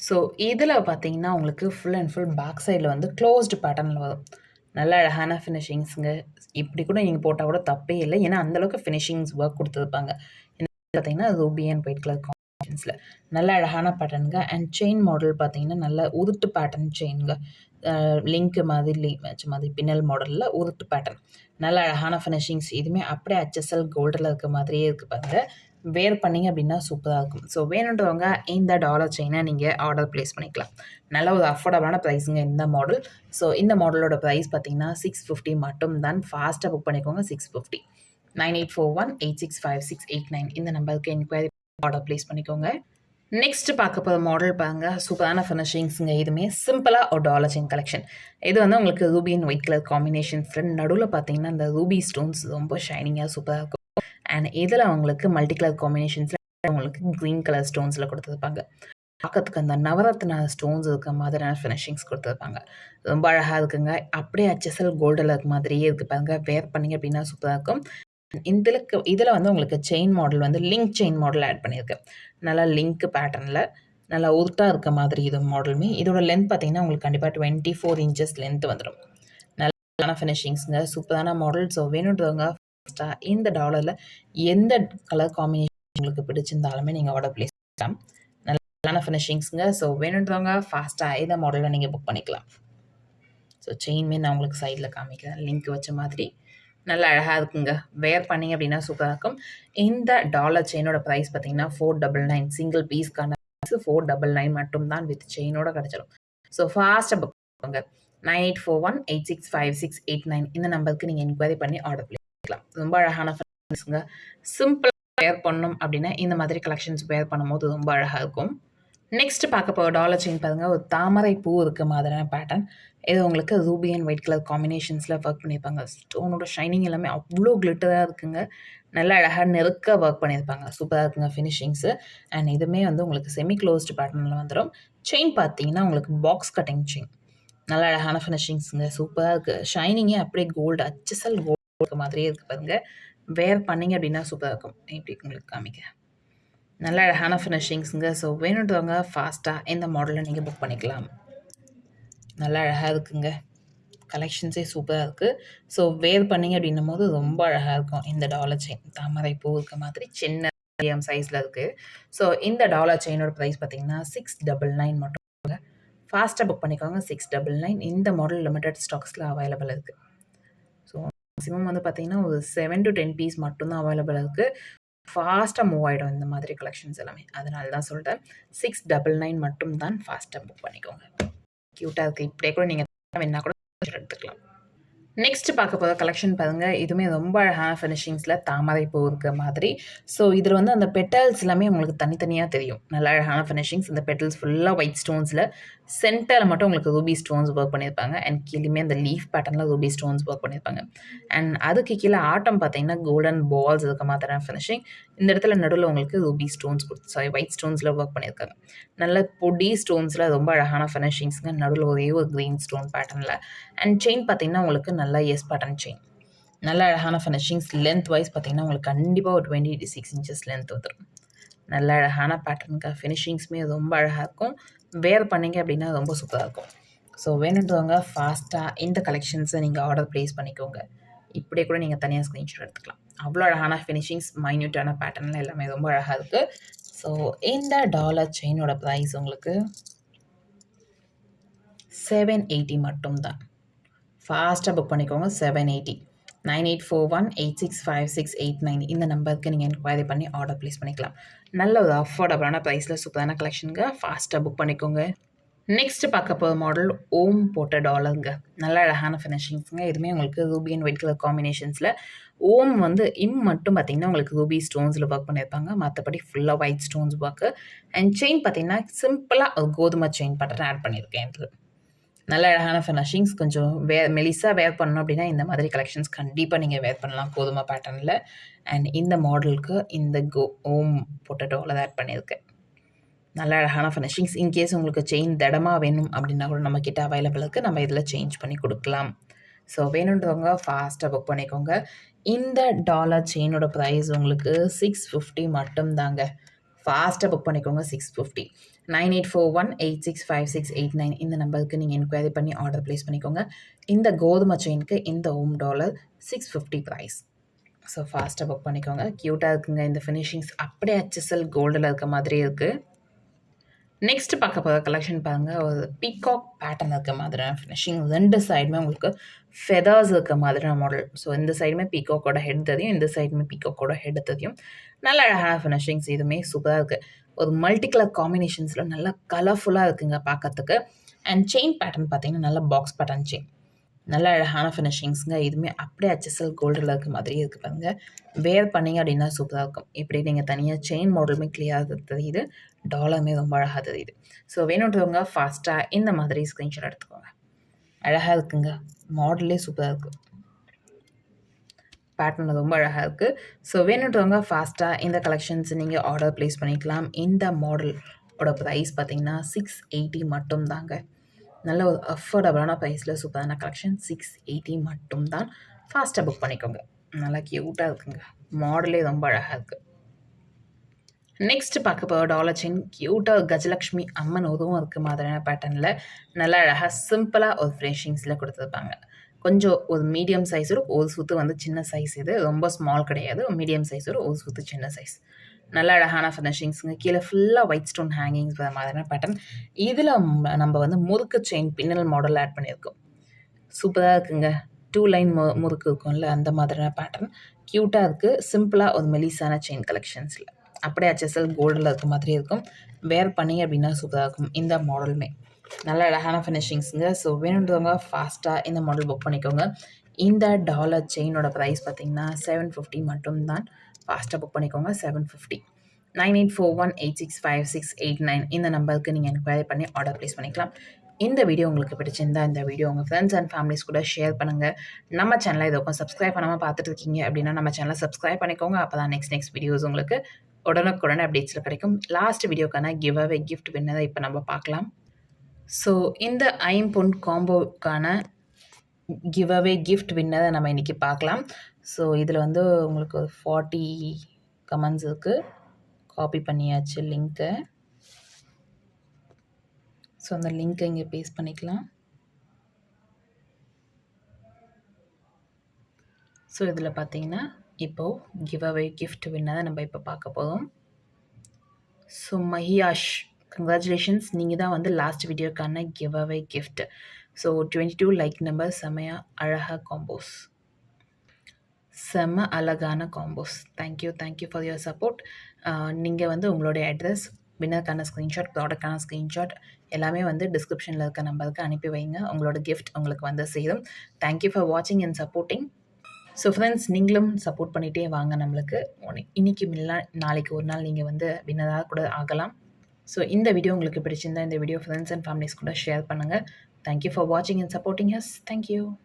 So இதில் பார்த்தீங்கன்னா உங்களுக்கு ஃபுல் அண்ட் ஃபுல் பேக் சைடில் வந்து க்ளோஸ்டு பேட்டர்னில் வரும். நல்ல அழகான ஃபினிஷிங்ஸுங்க இப்படி கூட நீங்கள் போட்டால் கூட தப்பே இல்லை. ஏன்னா அந்தளவுக்கு ஃபினிஷிங்ஸ் ஒர்க் கொடுத்துருப்பாங்க. பார்த்தீங்கன்னா ரூபி அண்ட் ஒயிட் கலர் காம்பினேஷன்ஸில் நல்ல அழகான பேட்டர்னுங்க அண்ட் செயின் மாடல் பார்த்தீங்கன்னா நல்ல உருட்டு பேட்டர்ன் செயினுங்க லிங்க் மாதிரி மாதிரி பின்னல் மாடலில் உருட்டு பேட்டர்ன் நல்ல அழகான ஃபினிஷிங்ஸ் இதுவுமே அப்படியே ஹச்எஸ்எல் கோல்டில் இருக்க மாதிரியே இருக்குது பாருங்கள் வேர் பண்ணிங்க அப்படின்னா சூப்பராக இருக்கும். ஸோ வேணுன்றவங்க இந்த டாலர் செயினை நீங்கள் ஆர்டர் ப்ளேஸ் பண்ணிக்கலாம். நல்ல ஒரு அஃபோர்டபுளான ப்ரைஸுங்க இந்த மாடல் ஸோ இந்த மாடலோட ப்ரைஸ் பார்த்தீங்கன்னா சிக்ஸ் ஃபிஃப்டி மட்டும் தான் ஃபாஸ்ட்டாக புக் பண்ணிக்கோங்க six fifty nine eight four one eight six five six eight nine இந்த நம்பருக்கு என்கொயரி ஆர்டர் ப்ளேஸ் பண்ணிக்கோங்க. நெக்ஸ்ட் பார்க்க போகிற மாடல் பாருங்க. சூப்பரான ஃபினிஷிங்ஸுங்க இதுவுமே சிம்பிளாக ஒரு டாலர் செயின் கலெக்ஷன் இது வந்து உங்களுக்கு ruby and white colour combination friend நடுவில் பார்த்தீங்கன்னா இந்த ரூபி ஸ்டோன்ஸ் ரொம்ப ஷைனிங்காக சூப்பராக இருக்கும். அண்ட் இதில் அவங்களுக்கு மல்டி கலர் காம்பினேஷன்ஸில் அவங்களுக்கு க்ரீன் கலர் ஸ்டோன்ஸில் கொடுத்துருப்பாங்க. பார்க்கறதுக்கு அந்த நவரத்ன ஸ்டோன்ஸ் இருக்க மாதிரியான ஃபினிஷிங்ஸ் கொடுத்துருப்பாங்க. ரொம்ப அழகாக இருக்குங்க. அப்படியே அச்சசல் கோல்டில் இருக்க மாதிரியே இருக்குது பாருங்க. வேர் பண்ணிங்க அப்படின்னா சூப்பராக இருக்கும். இதில் இதில் வந்து உங்களுக்கு செயின் மாடல் வந்து லிங்க் செயின் மாடல் ஆட் பண்ணியிருக்கு. நல்லா லிங்க் பேட்டர்னில் நல்லா உருட்டாக இருக்க மாதிரி இது மாடலுமே இதோட லென்த் பார்த்தீங்கன்னா உங்களுக்கு கண்டிப்பாக டுவெண்ட்டி ஃபோர் இன்ச்சஸ் லென்த் வந்துடும் நல்லா ஃபினிஷிங்ஸுங்க சூப்பரான மாடல் ஸோ வேணுன்றவங்க எக்ஸ்ட்ரா இந்த டாலரில் எந்த கலர் காம்பினேஷன் உங்களுக்கு பிடிச்சிருந்தாலுமே நீங்கள் ஆர்டர் பிளேஸ் பண்ணலாம். நல்ல ஃபினிஷிங்ஸுங்க ஸோ வேணுன்றவங்க ஃபாஸ்ட்டாக எந்த மாடலில் நீங்கள் புக் பண்ணிக்கலாம். ஸோ செயின்மே நான் உங்களுக்கு சைடில் காமிக்கிறேன். லிங்க் வச்ச மாதிரி நல்லா அழகாக இருக்குங்க. வேர் பண்ணிங்க அப்படின்னா சூப்பராக இருக்கும். இந்த டாலர் செயினோட ப்ரைஸ் பார்த்தீங்கன்னா ஃபோர் டபுள் நைன் சிங்கிள் பீஸ்க்கான ஃபோர் டபுள் நைன் மட்டும் தான் வித் செயினோட கிடச்சிடும் ஸோ ஃபாஸ்ட்டாக புக் பண்ணுங்க. Nine eight four one eight six five six eight nine இந்த நம்பருக்கு நீங்கள் என்கொயரி பண்ணி ஆர்டர் பண்ணிக்கலாம் ரொம்ப அழகான ஃப்ரெண்ட்ஸுங்க சிம்பிளாக வேர் பண்ணணும் அப்படின்னா இந்த மாதிரி கலெக்ஷன்ஸ் வேர் பண்ணும்போது ரொம்ப அழகாக இருக்கும். நெக்ஸ்ட் பார்க்க போகிற டாலர் செயின் பாருங்கள் ஒரு தாமரை பூ இருக்க மாதிரியான பேட்டர்ன் இது உங்களுக்கு ரூபி அண்ட் ஒயிட் கலர் காம்பினேஷன்ஸில் ஒர்க் பண்ணியிருப்பாங்க. ஸ்டோனோட ஷைனிங் எல்லாமே அவ்வளோ கிளிட்டராக இருக்குங்க. நல்லா அழகாக நெருக்க ஒர்க் பண்ணியிருப்பாங்க. சூப்பராக இருக்குங்க ஃபினிஷிங்ஸு அண்ட் இதுவுமே வந்து உங்களுக்கு செமி க்ளோஸ்டு பேட்டர்னில் வந்துடும் செயின் பார்த்தீங்கன்னா உங்களுக்கு பாக்ஸ் கட்டிங் செயின் நல்ல அழகான ஃபினிஷிங்ஸுங்க சூப்பராக இருக்குது ஷைனிங்கே அப்படியே கோல்டு அச்சசல் கோல்டு இருக்க மாதிரியே இருக்குது பாருங்கள் வேர் பண்ணிங்க அப்படின்னா சூப்பராக இருக்கும். எப்படி உங்களுக்கு காமிக்கிறேன். நல்ல அழகான ஃபினிஷிங்ஸுங்க ஸோ வேணுன்றவங்க ஃபாஸ்ட்டாக இந்த மாடலில் நீங்கள் புக் பண்ணிக்கலாம். நல்லா அழகாக இருக்குங்க. கலெக்ஷன்ஸே சூப்பராக இருக்குது ஸோ வேர் பண்ணிங்க அப்படின்னும் போது ரொம்ப அழகாக இருக்கும். இந்த டாலர் செயின் தாமரை பூ இருக்க மாதிரி சின்ன மீடியம் சைஸில் இருக்குது ஸோ இந்த டாலர் செயினோட ப்ரைஸ் பார்த்தீங்கன்னா சிக்ஸ் டபுள் நைன் மட்டும் ஃபாஸ்ட்டாக புக் பண்ணிக்கோங்க. சிக்ஸ் டபுள் நைன் இந்த மாடல் லிமிடெட் ஸ்டாக்ஸில் அவைலபிள் இருக்குது மேக்ஸிமம் வந்து பார்த்தீங்கன்னா ஒரு செவன் டு டென் பீஸ் மட்டும்தான் அவைலபிள் இருக்குது ஃபாஸ்ட்டாக மூவ் ஆகிடும் இந்த மாதிரி கலெக்ஷன்ஸ் எல்லாமே. அதனால தான் சொல்கிறேன் சிக்ஸ் டபுள் நைன் மட்டும் தான் ஃபாஸ்ட்டாக புக் பண்ணிக்கோங்க. க்யூட்டாக இருக்குது இப்படியே கூட நீங்கள் வேணா கூட எடுத்துக்கலாம். நெக்ஸ்ட் பார்க்க போகிற கலெக்ஷன் பாருங்கள் இதுவுமே ரொம்ப அழகான ஃபினிஷிங்ஸில் தாமரை பூ இருக்கிற மாதிரி. ஸோ இதில் வந்து அந்த பெட்டல்ஸ் எல்லாமே உங்களுக்கு தனித்தனியாக தெரியும். நல்ல அழகான ஃபினிஷிங்ஸ் இந்த பெட்டல்ஸ் ஃபுல்லாக ஒயிட் ஸ்டோன்ஸில் சென்டரில் மட்டும் உங்களுக்கு ரூபி ஸ்டோன்ஸ் ஒர்க் பண்ணியிருப்பாங்க. அண்ட் கீழேயுமே அந்த லீஃப் பேட்டர்னில் ரூபி ஸ்டோன்ஸ் ஒர்க் பண்ணியிருப்பாங்க. அண்ட் அதுக்கு கீழே ஆட்டம் பார்த்தீங்கன்னா கோல்டன் பால்ஸ் இருக்க மாதிரி ஃபினிஷிங் இந்த இடத்துல நடுவில் உங்களுக்கு ரூபி ஸ்டோன்ஸ் கொடுத்து சாரி ஒயிட் ஸ்டோன்ஸில் ஒர்க் பண்ணியிருக்காங்க. நல்ல பொடி ஸ்டோன்ஸில் ரொம்ப அழகான ஃபினிஷிங்ஸுங்க நடுவில் ஒரே ஒரு க்ரீன் ஸ்டோன் பேட்டர்னில் அண்ட் செயின் பார்த்தீங்கன்னா உங்களுக்கு நல்லா எஸ் பேட்டர்ன் செயின் நல்ல அழகான ஃபினிஷிங்ஸ் லென்த் வைஸ் பார்த்தீங்கன்னா உங்களுக்கு கண்டிப்பாக ஒரு டுவெண்ட்டி சிக்ஸ் இன்ச்சஸ் லென்த் வந்துடும் நல்ல அழகான பேட்டர்னுக்கு ஃபினிஷிங்ஸுமே ரொம்ப அழகாக இருக்கும். வேர் பண்ணிங்க அப்படின்னா ரொம்ப சூப்பராக இருக்கும். ஸோ வேணுன்றவங்க ஃபாஸ்ட்டாக இந்த கலெக்ஷன்ஸை நீங்கள் ஆர்டர் ப்ளேஸ் பண்ணிக்கோங்க. இப்படியே கூட நீங்கள் தனியாக ஸ்க்ரீன்ஷாட் எடுத்துக்கலாம். அவ்வளோ அழகான ஃபினிஷிங்ஸ் மைன்யூட்டான பேட்டர்னில் எல்லாமே ரொம்ப அழகாக இருக்குது ஸோ இந்த டாலர் செயினோட ப்ரைஸ் உங்களுக்கு செவன் எயிட்டி மட்டும்தான். ஃபாஸ்ட்டாக புக் பண்ணிக்கோங்க seven eighty nine eight four one eight six five six eight nine இந்த நம்பருக்கு நீங்கள் என்கொயரி பண்ணி ஆர்டர் ப்ளேஸ் பண்ணிக்கலாம். நல்ல ஒரு அஃபோர்டபுளான ப்ரைஸில் சூப்பரான கலெக்ஷனுங்க ஃபாஸ்ட்டாக புக் பண்ணிக்கோங்க. நெக்ஸ்ட் பார்க்க போகிற மாடல் ஓம் போட்ட டாலருங்க நல்ல அழகான ஃபினிஷிங்ஸுங்க இதுவுமே உங்களுக்கு ரூபி அண்ட் ஒயிட் கலர் காம்பினேஷன்ஸில் ஓம் வந்து இம் மட்டும் பார்த்திங்கன்னா உங்களுக்கு ரூபி ஸ்டோன்ஸில் ஒர்க் பண்ணியிருப்பாங்க. மற்றபடி ஃபுல்லாக white stones work and chain பார்த்திங்கன்னா சிம்பிளாக கோதுமை செயின் பட்டன் ஆட் பண்ணியிருக்கேன். இது நல்ல அழகான ஃபினிஷிங்ஸ் கொஞ்சம் வே மெலிசாக வேர் பண்ணணும் அப்படின்னா இந்த மாதிரி கலெக்ஷன்ஸ் கண்டிப்பாக நீங்கள் வேர் பண்ணலாம். கோதுமை பேட்டர்னில் அண்ட் இந்த மாடலுக்கு இந்த கோ ஓம் பொட்டட்டோவில் ஆட் பண்ணியிருக்கேன் நல்ல அழகான ஃபினிஷிங்ஸ் இன்கேஸ் உங்களுக்கு செயின் திடமாக வேணும் அப்படின்னா கூட நம்மக்கிட்ட அவைலபிள் இருக்குது நம்ம இதில் சேஞ்ச் பண்ணி கொடுக்கலாம். ஸோ வேணுன்றவங்க ஃபாஸ்ட்டாக புக் பண்ணிக்கோங்க. இந்த டாலர் செயினோட ப்ரைஸ் உங்களுக்கு சிக்ஸ் ஃபிஃப்டி மட்டும் தாங்க. ஃபாஸ்ட்டாக புக் பண்ணிக்கோங்க six fifty nine eight four one eight six five six eight nine இந்த நம்பருக்கு நீங்கள் என்கொயரி பண்ணி ஆர்டர் ப்ளேஸ் பண்ணிக்கோங்க. இந்த கோதுமை செயினுக்கு இந்த home dollar six fifty price so ஃபாஸ்ட்டாக புக் பண்ணிக்கோங்க. க்யூட்டாக இருக்குங்க. இந்த ஃபினிஷிங்ஸ் அப்படியே அச்சசல் கோல்டில் இருக்க மாதிரி இருக்குது நெக்ஸ்ட் பார்க்க போகிற கலெக்ஷன் பாருங்கள் ஒரு பீகாக் பேட்டர்ன் இருக்க மாதிரியான ஃபினிஷிங் ரெண்டு சைடுமே உங்களுக்கு ஃபெதர்ஸ் இருக்க மாதிரியான மாடல் ஸோ இந்த சைடுமே பீகாக்கோட ஹெட் தெரியும் இந்த சைடுமே பீகாக்கோட ஹெட் தெரியும். நல்ல அழகான ஃபினிஷிங்ஸ் இதுவுமே சூப்பராக இருக்குது ஒரு மல்டி கலர் காம்பினேஷன்ஸில் நல்லா கலர்ஃபுல்லாக இருக்குங்க பார்க்கறதுக்கு அண்ட் செயின் பேட்டர்ன் பார்த்தீங்கன்னா நல்ல பாக்ஸ் பேட்டர்ன் செயின் நல்ல அழகான ஃபினிஷிங்ஸுங்க இதுவுமே அப்படியே ஹெச்எஸ்எல் கோல்டில் இருக்க மாதிரியே இருக்குது பாருங்கள் வேர் பண்ணிங்க அப்படின்னா சூப்பராக இருக்கும். இப்படி நீங்கள் தனியாக செயின் மாடலுமே கிளியராக தெரியுது. டாலருமே ரொம்ப அழகாக தெரியுது. ஸோ வேணுன்றவங்க ஃபாஸ்ட்டாக இந்த மாதிரி ஸ்க்ரீன்ஷாட் எடுத்துக்கோங்க. அழகாக இருக்குங்க. மாடலே சூப்பராக இருக்குது பேட்டர்ன் ரொம்ப அழகாக இருக்குது ஸோ வேணுன்றவங்க ஃபாஸ்ட்டாக இந்த கலெக்ஷன்ஸ் நீங்கள் ஆர்டர் ப்ளேஸ் பண்ணிக்கலாம். இந்த மாடலோட ப்ரைஸ் பார்த்தீங்கன்னா சிக்ஸ் எயிட்டி மட்டும் தாங்க நல்ல ஒரு அஃபோர்டபுளான ப்ரைஸில் சூப்பரான கலெக்ஷன் சிக்ஸ் எயிட்டி மட்டும் தான் ஃபாஸ்ட்டாக புக் பண்ணிக்கோங்க. நல்லா க்யூட்டாக இருக்குங்க. மாடலே ரொம்ப அழகாக இருக்குது நெக்ஸ்ட் பார்க்க போகிற டாலர் செயின் க்யூட்டாக கஜலக்ஷ்மி அம்மன் உதவும் இருக்குது மாதிரியான பேட்டர்னில் நல்லா அழகாக சிம்பிளாக ஒரு ஃப்ரெஷிங்ஸில் கொடுத்துருப்பாங்க. கொஞ்சம் ஒரு மீடியம் சைஸ் ஒரு சுற்று வந்து சின்ன சைஸ் இது. ரொம்ப ஸ்மால் கிடையாது. மீடியம் சைஸ் ஒரு சுற்று சின்ன சைஸ் நல்ல அழகான ஃபினிஷிங்ஸுங்க கீழே ஃபுல்லாக ஒயிட் ஸ்டோன் ஹேங்கிங்ஸ் வர மாதிரியான பேட்டர்ன் இதில் நம்ம வந்து முறுக்கு செயின் பின்னல் மாடல் ஆட் பண்ணியிருக்கோம். சூப்பராக இருக்குங்க. டூ லைன் மு முறுக்கு இருக்கும்ல அந்த மாதிரியான பேட்டர்ன் க்யூட்டாக இருக்குது சிம்பிளாக ஒரு மெலிசான செயின் கலெக்ஷன்ஸில் அப்படியே ஹெச்எஸ்எல் கோல்டில் இருக்க மாதிரி இருக்கும். வேர் பண்ணி அப்படின்னா சூப்பராக இருக்கும். இந்த மாடலுமே நல்ல அழகான ஃபினிஷிங்ஸுங்க ஸோ வேணுன்றவங்க ஃபாஸ்ட்டாக இந்த மாடல் புக் பண்ணிக்கோங்க. இந்த டாலர் செயினோட ப்ரைஸ் பார்த்தீங்கன்னா செவன் ஃபிஃப்டி மட்டும்தான். ஃபாஸ்ட்டாக புக் பண்ணிக்கோங்க. Seven fifty nine eight four one eight six five six eight nine இந்த நம்பருக்கு நீங்கள் என்கொயரி பண்ணி ஆர்டர் ப்ளேஸ் பண்ணிக்கலாம். இந்த வீடியோ உங்களுக்கு பிடிச்சிருந்தா இந்த வீடியோ உங்கள் ஃப்ரெண்ட்ஸ் அண்ட் ஃபேமிலிஸ் கூட ஷேர் பண்ணுங்கள் நம்ம சேனலை இதுக்கும் சப்ஸ்கிரைப் பண்ணாமல் பார்த்துட்டு இருக்கீங்க அப்படின்னா நம்ம சேனலை சப்ஸ்கிரைப் பண்ணிக்கோங்க. அப்போ தான் நெக்ஸ்ட் நெக்ஸ்ட் வீடியோஸ் உங்களுக்கு உடனுக்குடனே அப்டேட்ஸில் கிடைக்கும். லாஸ்ட் வீடியோக்கான கிவ் அவே கிஃப்ட் வின்னதை இப்போ நம்ம பார்க்கலாம். ஸோ இந்த ஐம்பொன் காம்போக்கான கிவ் அவே கிஃப்ட் வின்னதை நம்ம இன்றைக்கி பார்க்கலாம். ஸோ இதில் வந்து உங்களுக்கு ஒரு ஃபார்ட்டி கமெண்ட்ஸ் இருக்குது காப்பி பண்ணியாச்சு லிங்க்கை ஸோ அந்த லிங்க்கை இங்கே பேஸ்ட் பண்ணிக்கலாம். ஸோ இதில் பார்த்தீங்கன்னா இப்போது கிவ் அவே கிஃப்ட் வின்னதை நம்ம இப்போ பார்க்க போதும் ஸோ மஹியாஷ் கங்க்ராச்சுலேஷன்ஸ் நீங்கள் தான் வந்து லாஸ்ட் வீடியோக்கான give away gift so twenty two like number செமையா அழகாக காம்போஸ் செம்ம அழகான combos thank you thank you for your support நீங்கள் வந்து உங்களுடைய அட்ரஸ் வின்னருக்கான ஸ்க்ரீன்ஷாட் ப்ராடக்டான ஸ்க்ரீன்ஷாட் எல்லாமே வந்து டிஸ்கிரிப்ஷனில் இருக்க நம்பருக்கு அனுப்பி வைங்க. உங்களோட கிஃப்ட் உங்களுக்கு வந்து சேரும். தேங்க்யூ ஃபார் வாட்சிங் அண்ட் சப்போர்ட்டிங் ஸோ ஃப்ரெண்ட்ஸ் நீங்களும் சப்போர்ட் பண்ணிகிட்டே வாங்க நம்மளுக்கு. இன்றைக்கி மில்லா நாளைக்கு ஒரு நாள் நீங்கள் வந்து வின்னதாக கூட ஆகலாம். ஸோ இந்த வீடியோ உங்களுக்கு பிடிச்சிருந்தா இந்த வீடியோ ஃப்ரெண்ட்ஸ் அண்ட் ஃபேமிலிஸ் கூட ஷேர் பண்ணுங்கள் Thank you for watching and supporting us. Thank you.